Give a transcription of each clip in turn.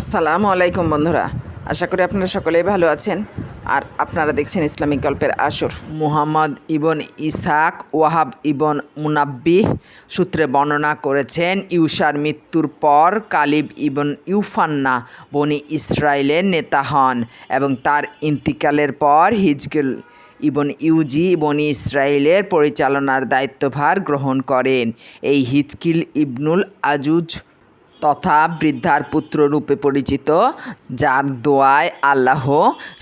আসসালামু আলাইকুম বন্ধুরা, আশা করি আপনারা সকলেই ভালো আছেন। আর আপনারা দেখছেন ইসলামিক গল্পের আসর। মুহাম্মদ ইবন ইসাক ওয়াহাব ইবন মুনাব্বিহ সূত্রে বর্ণনা করেছেন, ইউসার মৃত্যুর পর কালিব ইবন ইউফান্না বনি ইসরায়েলের নেতা হন এবং তার ইন্তিকালের পর হিজকেল ইবন ইউজি বনি ইসরায়েলের পরিচালনার দায়িত্বভার গ্রহণ করেন। এই হিজকিল ইবনুল আজুজ তথা বৃদ্ধার পুত্র রূপে পরিচিত, যার দোয়ায় আল্লাহ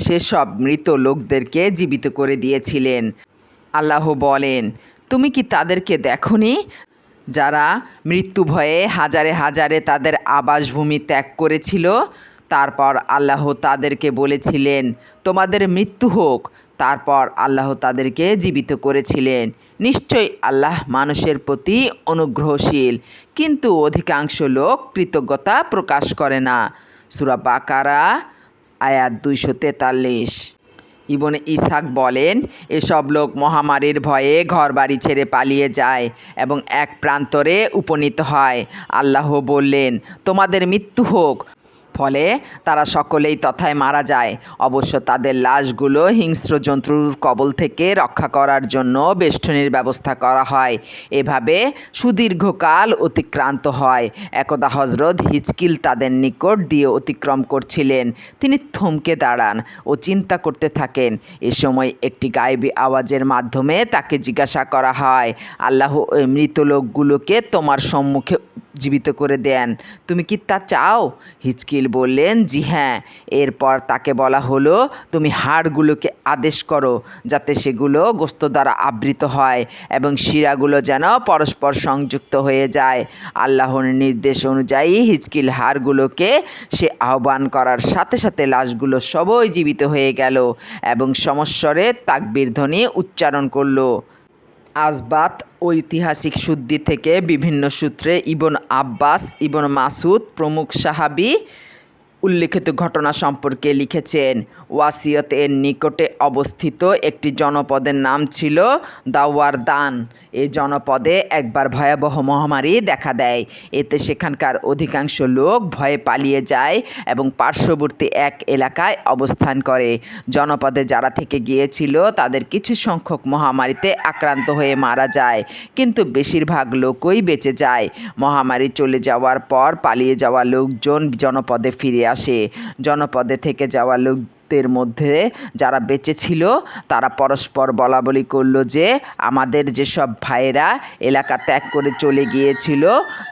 সেসব মৃত লোকদেরকে জীবিত করে দিয়েছিলেন। আল্লাহ বলেন, তুমি কি তাদেরকে দেখনি? যারা মৃত্যু ভয়ে হাজারে হাজারে তাদের আবাসভূমি ত্যাগ করেছিল, তারপর আল্লাহ তাদেরকে বলেছিলেন, তোমাদের মৃত্যু হোক তারপর আল্লাহ তাদেরকে জীবিত করেছিলেন। নিশ্চয়ই আল্লাহ মানুষের প্রতি অনুগ্রহশীল, কিন্তু অধিকাংশ লোক কৃতজ্ঞতা প্রকাশ করে না। সুরা বাকারা, আয়াত দুইশো তেতাল্লিশ। ইবনে ইসাক বলেন, এসব লোক মহামারীর ভয়ে ঘরবাড়ি ছেড়ে পালিয়ে যায় এবং এক প্রান্তরে উপনীত হয়। আল্লাহ বললেন, তোমাদের মৃত্যু হোক ফলে তারা সকলেই তথায় মারা যায়। অবশ্য তাদের লাশগুলো হিংস্র জন্তুর কবল থেকে রক্ষা করার জন্য বেষ্টনীর ব্যবস্থা করা হয়। এভাবে সুদীর্ঘকাল অতিক্রান্ত হয়। একদা হজরত হিচকিল তাদের নিকট দিয়ে অতিক্রম করছিলেন। তিনি থমকে দাঁড়ান ও চিন্তা করতে থাকেন। এ সময় একটি গায়েবী আওয়াজের মাধ্যমে তাকে জিজ্ঞাসা করা হয়, আল্লাহ, ওই মৃত লোকগুলোকে তোমার সম্মুখে জীবিত করে দেন। তুমি কি তা চাও? হিচকিল বললেন, জি হ্যাঁ। এরপর তাকে বলা হলো, তুমি হাড়গুলোকে আদেশ করো যাতে সেগুলো গোস্ত দ্বারা আবৃত হয় এবং শিরাগুলো যেন পরস্পর সংযুক্ত হয়ে যায়। আল্লাহর নির্দেশ অনুযায়ী হিচকিল হাড়গুলোকে সে আহ্বান করার সাথে সাথে লাশগুলো সবই জীবিত হয়ে গেল এবং সমস্বরে তাকবীর ধ্বনি উচ্চারণ করল। আসবাত ঐতিহাসিক শুদ্ধি থেকে বিভিন্ন সূত্রে ইবন আব্বাস ইবন মাসুদ প্রমুখ সাহাবি উল্লেখিত ঘটনা সম্পর্কে লিখেছেন। ওয়াসিয়ত এর নিকটে অবস্থিত একটি জনপদের নাম ছিল দাওয়ারদান। এই জনপদে একবার ভয়াবহ মহামারী দেখা দেয়। এতে সেখানকার অধিকাংশ লোক ভয়ে পালিয়ে যায় এবং পার্শ্ববর্তী এক এলাকায় অবস্থান করে। জনপদে যারা থেকে গিয়েছিল, তাদের কিছু সংখ্যক মহামারীতে আক্রান্ত হয়ে মারা যায়। কিন্তু বেশিরভাগ লোকই বেঁচে যায়। মহামারী চলে যাওয়ার পর পালিয়ে যাওয়া লোকজন জনপদে ফিরে আসে। জনপদে থেকে যাওয়া লোক লোকদের মধ্যে যারা বেঁচে ছিল, তারা পরস্পর বলা বলি করল যে, আমাদের যেসব ভাইয়েরা এলাকা ত্যাগ করে চলে গিয়েছিল,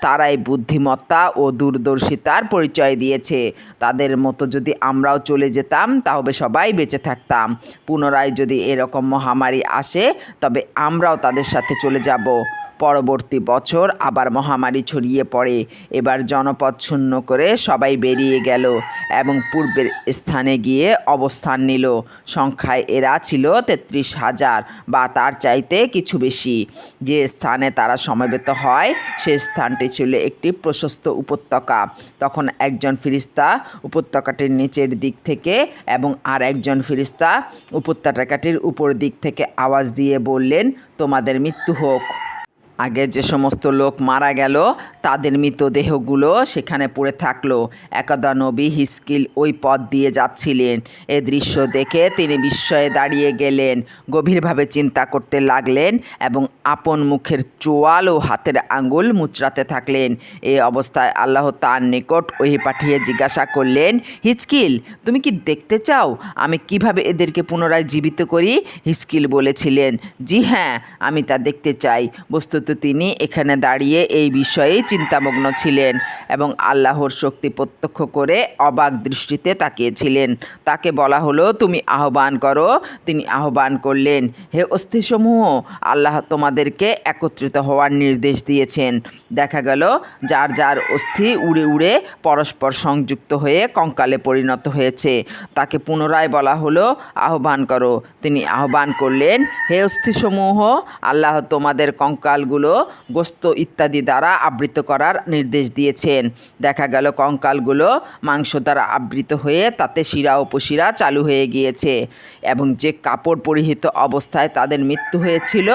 তারাই বুদ্ধিমত্তা ও দূরদর্শিতার পরিচয় দিয়েছে। তাদের মতো যদি আমরাও চলে যেতাম, তাহলে সবাই বেঁচে থাকতাম। পুনরায় যদি এরকম মহামারী আসে, তবে আমরাও তাদের সাথে চলে যাব। পরবর্তী বছর আবার মহামারী ছড়িয়ে পড়ে। এবার জনপদ শূন্য করে সবাই বেরিয়ে গেল এবং পূর্বের স্থানে গিয়ে অবস্থান নিল। সংখ্যায় এরা ছিল তেত্রিশ হাজার বা তার চাইতে কিছু বেশি। যে স্থানে তারা সমবেত হয়, সে স্থানটি ছিল একটি প্রশস্ত উপত্যকা। তখন একজন ফিরিস্তা উপত্যকাটির নিচের দিক থেকে এবং আর একজন ফিরিস্তা উপত্যকাটির উপর দিক থেকে আওয়াজ দিয়ে বললেন, তোমাদের মৃত্যু হোক। আগে যে সমস্ত লোক মারা গেল, তাদের মৃতদেহগুলো সেখানে পড়ে থাকল। একদা নবী হিস্কিল ওই পথ দিয়ে যাচ্ছিলেন। এ দৃশ্য দেখে তিনি বিস্ময়ে দাঁড়িয়ে গেলেন, গভীরভাবে চিন্তা করতে লাগলেন এবং আপন মুখের চোয়াল ও হাতের আঙ্গুল মুচড়াতে থাকলেন। এই অবস্থায় আল্লাহ তার নিকট ওহি পাঠিয়ে জিজ্ঞাসা করলেন হিচকিল তুমি কি দেখতে চাও? আমি কীভাবে এদেরকে পুনরায় জীবিত করি? হিচকিল বলেছিলেন, জি হ্যাঁ আমি তা দেখতে চাই। বস্তুত তিনি এখানে দাঁড়িয়ে এই বিষয়ে চিন্তামগ্ন ছিলেন এবং আল্লাহর শক্তি প্রত্যক্ষ করে অবাক দৃষ্টিতে তাকিয়েছিলেন। তাকে বলা হলো, তুমি আহ্বান করো, তিনি আহ্বান করলেন। হে অস্থিসমূহ, আল্লাহ তোমাদেরকে একত্রিত হওয়ার নির্দেশ দিয়েছেন। দেখা গেল, যার যার অস্থি উড়ে উড়ে পরস্পর সংযুক্ত হয়ে কঙ্কালে পরিণত হয়েছে। তাকে পুনরায় বলা হলো, আহ্বান করো, তিনি আহ্বান করলেন। হে অস্থিসমূহ, আল্লাহ তোমাদের কঙ্কালগুলো কঙ্কালগুলো গোস্ত ইত্যাদি দ্বারা আবৃত করার নির্দেশ দিয়েছেন। দেখা গেল কঙ্কালগুলো মাংস দ্বারা আবৃত হয়ে তাতে শিরা উপশিরা চালু হয়ে গিয়েছে এবং যে কাপড় পরিহিত অবস্থায় তাদের মৃত্যু হয়েছিল,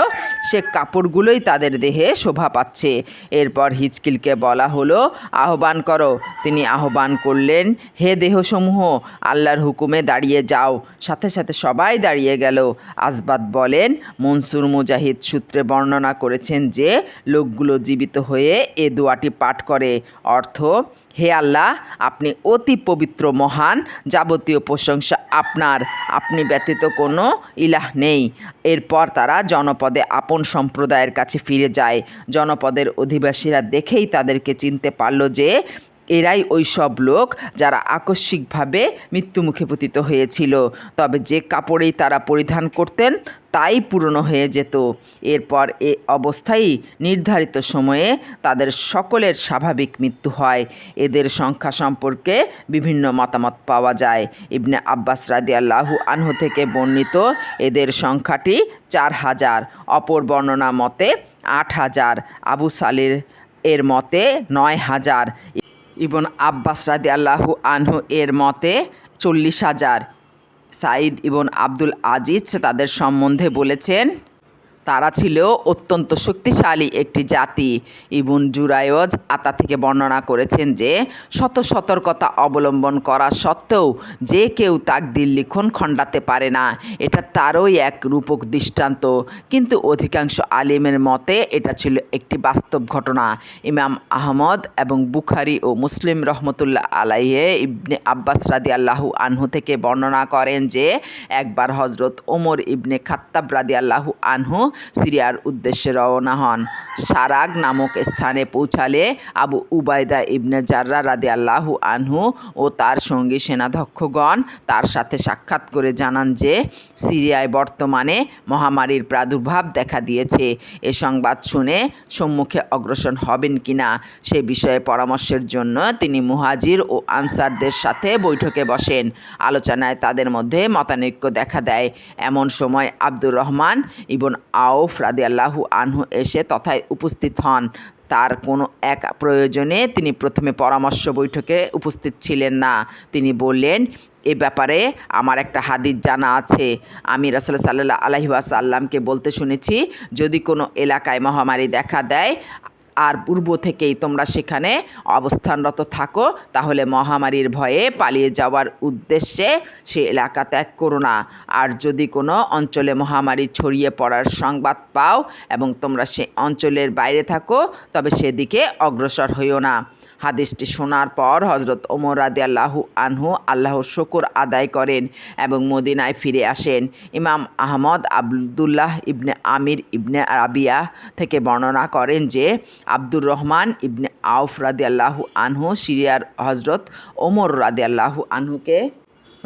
সে কাপড়গুলোই তাদের দেহে শোভা পাচ্ছে। এরপর হিচকিলকে বলা হলো, আহ্বান করো, তিনি আহ্বান করলেন, হে দেহসমূহ, আল্লাহর হুকুমে দাঁড়িয়ে যাও। সাথে সাথে সবাই দাঁড়িয়ে গেল। আসবাদ বলেন, মনসুর মুজাহিদ সূত্রে বর্ণনা করেছেন যে লোকগুলো জীবিত হয়ে এ দোয়াটি পাঠ করে। অর্থ, হে আল্লাহ, আপনি অতি পবিত্র, মহান, যাবতীয় প্রশংসা আপনার। আপনি ব্যতীত কোনো ইলাহ নেই। এরপর তারা জনপদে আপন সম্প্রদায়ের কাছে ফিরে যায়। জনপদের অধিবাসীরা দেখেই তাদেরকে চিনতে পারল যে এরাই ওই সব লোক যারা আকস্মিকভাবে মৃত্যুমুখে পতিত হয়েছিল। তবে যে কাপড়েই তারা পরিধান করতেন, তাই পুরনো হয়ে যেত। এরপর এ অবস্থায় নির্ধারিত সময়ে তাদের সকলের স্বাভাবিক মৃত্যু হয়। এদের সংখ্যা সম্পর্কে বিভিন্ন মতামত পাওয়া যায়। ইবনে আব্বাস রাদি আল্লাহু আনহু থেকে বর্ণিত এদের সংখ্যাটি চার হাজার, অপর বর্ণনা মতে আট হাজার, আবু সালির এর মতে নয় হাজার। ইবন আব্বাস রাদি আল্লাহু আনহু এর মতে চল্লিশ হাজার। সাঈদ ইবন আব্দুল আজিজ তাদের সম্বন্ধে বলেছেন তারা ছিল অত্যন্ত শক্তিশালী একটি জাতি। ইবুন জুরায়জ আতা থেকে বর্ণনা করেছেন যে, শত সতর্কতা অবলম্বন করা সত্ত্বেও যে কেউ তাকদির লিখন খণ্ডাতে পারে না। এটা তারই এক রূপক দৃষ্টান্ত। কিন্তু অধিকাংশ আলিমের মতে এটা ছিল একটি বাস্তব ঘটনা। ইমাম আহমদ এবং বুখারি ও মুসলিম রহমতুল্লাহ আলাইহে ইবনে আব্বাস রাদি আল্লাহু আনহু থেকে বর্ণনা করেন যে, একবার হজরত ওমর ইবনে খাত্তাব রাদি আল্লাহু আনহু সিরিয়ার উদ্দেশ্যে রওনা হন। সারাগ নামক স্থানে পৌঁছালে আবু উবায়দা ইবনে জাররা রাদি আল্লাহু আনহু ও তার সঙ্গী সেনাধ্যক্ষগণ তার সাথে সাক্ষাৎ করে জানান যে, সিরিয়ায় বর্তমানে মহামারীর প্রাদুর্ভাব দেখা দিয়েছে। এ সংবাদ শুনে সম্মুখে অগ্রসর হবেন কিনা সে বিষয়ে পরামর্শের জন্য তিনি মুহাজির ও আনসারদের সাথে বৈঠকে বসেন। আলোচনায় তাদের মধ্যে মতানৈক্য দেখা দেয়। এমন সময় আব্দুর রহমান ইবন আউফ রাদিয়াল্লাহু আনহু এসে তথায় উপস্থিত হন। তার কোনো এক প্রয়োজনে তিনি প্রথমে পরামর্শ বৈঠকে উপস্থিত ছিলেন না। তিনি বললেন, এ ব্যাপারে আমার একটা হাদিস জানা আছে। আমি রসুল সাল্লাহ আলহিবাসাল্লামকে বলতে শুনেছি, যদি কোনো এলাকায় মহামারী দেখা দেয় আর পূর্ব থেকেই তোমরা সেখানে অবস্থানরত থাকো, তাহলে মহামারীর ভয়ে পালিয়ে যাওয়ার উদ্দেশ্যে সে এলাকা ত্যাগ করো না। আর যদি কোনো অঞ্চলে মহামারী ছড়িয়ে পড়ার সংবাদ পাও এবং তোমরা সে অঞ্চলের বাইরে থাকো, তবে সেদিকে অগ্রসর হইও না। হাদিসটি শোনার পর হজরত ওমর রাদি আল্লাহু আনহু আল্লাহর শকুর আদায় করেন এবং মদিনায় ফিরে আসেন। ইমাম আহমদ আবদুল্লাহ ইবনে আমির ইবনে রাবিয়া থেকে বর্ণনা করেন যে আব্দুর রহমান ইবনে আউফ রাদি আল্লাহু আনহু সিরিয়ার হজরত ওমর রাদি আল্লাহু আনহুকে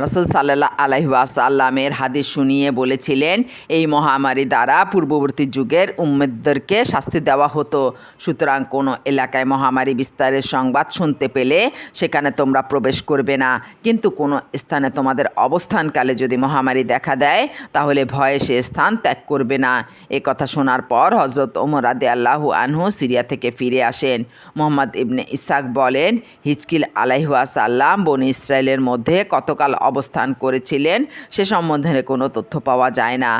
রসুল সাল্লাহ আলহিবাসাল্লামের হাদিস শুনিয়ে বলেছিলেন, এই মহামারী দ্বারা পূর্ববর্তী যুগের উম্মেদদেরকে শাস্তি দেওয়া হতো। সুতরাং কোনো এলাকায় মহামারী বিস্তারের সংবাদ শুনতে পেলে সেখানে তোমরা প্রবেশ করবে না। কিন্তু কোনো স্থানে তোমাদের অবস্থানকালে যদি মহামারী দেখা দেয়, তাহলে ভয়ে সে স্থান ত্যাগ করবে না। এ কথা শোনার পর হজরত ওমর আদে আল্লাহু আনহু সিরিয়া থেকে ফিরে আসেন। মোহাম্মদ ইবনে ইসাক বলেন, হিজকিল আলাইহাসাল্লাম বন ইসরায়েলের মধ্যে কতকাল অবস্থান করেছিলেন সে সম্বন্ধে কোনো তথ্য পাওয়া যায় না।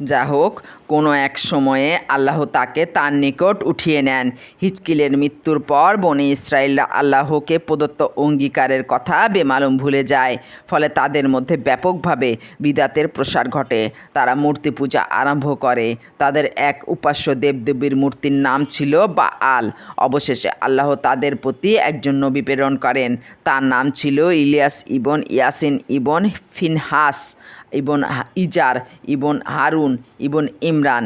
যা হোক, কোনো এক সময়ে আল্লাহ তাকে তার নিকট উঠিয়ে নেন। হিচকিলের মৃত্যুর পর বনে ইসরায়েলরা আল্লাহকে প্রদত্ত অঙ্গীকারের কথা বেমালুম ভুলে যায়। ফলে তাদের মধ্যে ব্যাপকভাবে বিদাতের প্রসার ঘটে। তারা মূর্তি পূজা আরম্ভ করে। তাদের এক উপাস্য দেবদেবীর মূর্তির নাম ছিল বা আল অবশেষে আল্লাহ তাদের প্রতি একজন নবী প্রেরণ করেন। তার নাম ছিল ইলিয়াস ইবন ইয়াসিন ইবন ফিনহাস। ইবন ইজার ইবন হারুন ইবন ইমরান।